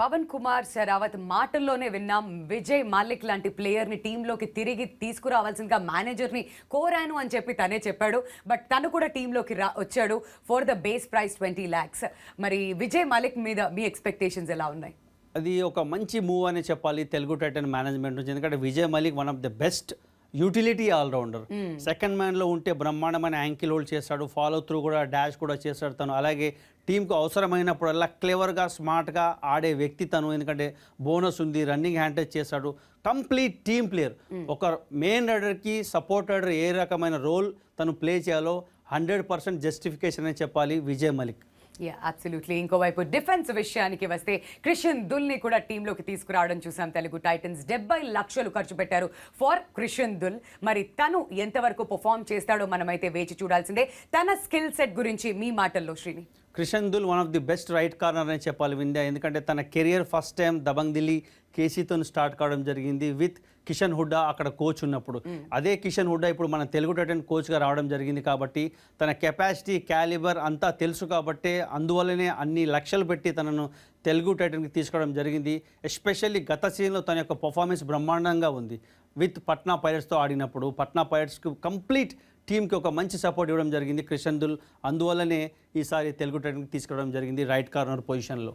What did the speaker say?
పవన్ కుమార్ శరావత్ మాటల్లోనే విన్నాం. విజయ్ మాలిక్ లాంటి ప్లేయర్ని టీంలోకి తిరిగి తీసుకురావాల్సిందిగా మేనేజర్ని కోరాను అని చెప్పి తనే చెప్పాడు. బట్ తను కూడా టీంలోకి రా వచ్చాడు for the base price twenty lakhs మరి విజయ్ మాలిక్ మీద మీ ఎక్స్పెక్టేషన్స్ ఎలా ఉన్నాయి? అది ఒక మంచి మూవ్ అని చెప్పాలి తెలుగు టైటన్ మేనేజ్మెంట్ నుంచి. ఎందుకంటే Vijay Malik one of the best utility allrounder. Second మ్యాన్లో ఉంటే బ్రహ్మాండమైన యాంకిల్ హోల్డ్ చేస్తాడు ఫాలో త్రూ కూడా డాష్ కూడా చేస్తాడు తను. అలాగే టీంకు అవసరమైనప్పుడల్లా క్లెవర్గా స్మార్ట్గా ఆడే వ్యక్తి తను. ఎందుకంటే బోనస్ ఉంది రన్నింగ్ హ్యాండేజ్ చేస్తాడు. కంప్లీట్ టీమ్ ప్లేయర్ ఒక మెయిన్ రైడర్కి సపోర్ట్ రైడర్ ఏ రకమైన రోల్ తను ప్లే చేయాలో హండ్రెడ్ పర్సెంట్ జస్టిఫికేషన్ అని చెప్పాలి విజయ్ మలిక్. యా అబ్సల్యూట్లీ ఇంకోవైపు డిఫెన్స్ విషయానికి వస్తే క్రిషన్ దుల్ని కూడా టీంలోకి తీసుకురావడం చూసాం తెలుగు టైటన్స్ డెబ్బై లక్షలు ఖర్చు పెట్టారు ఫర్ క్రిషన్ దుల్ మరి తను ఎంతవరకు పర్ఫామ్ చేస్తాడో మనమైతే వేచి చూడాల్సిందే. తన స్కిల్ సెట్ గురించి మీ మాటల్లో Srini. Krishan Dhull one of the best right corner అని చెప్పాలి వింధ్యా. ఎందుకంటే తన career first time Dabang Delhi కేసీతో start కావడం జరిగింది విత్ కిషన్ హుడ్డా అక్కడ కోచ్ ఉన్నప్పుడు. అదే కిషన్ హుడ్డా ఇప్పుడు మన తెలుగు టైటన్ కోచ్గా రావడం జరిగింది కాబట్టి తన కెపాసిటీ క్యాలిబర్ అంతా తెలుసు కాబట్టి అందువల్లనే అన్ని లక్షలు పెట్టి తనను తెలుగు టైటన్కి తీసుకోవడం జరిగింది. ఎస్పెషల్లీ గత సీజన్లో తన యొక్క పర్ఫార్మెన్స్ బ్రహ్మాండంగా ఉంది. విత్ పట్నా పైరట్స్తో ఆడినప్పుడు పట్నా పైరట్స్కి కంప్లీట్ టీంకి ఒక మంచి సపోర్ట్ ఇవ్వడం జరిగింది క్రిషన్ దుల్. అందువల్లనే ఈసారి తెలుగు టైటన్కి తీసుకోవడం జరిగింది రైట్ కార్నర్ పొజిషన్లో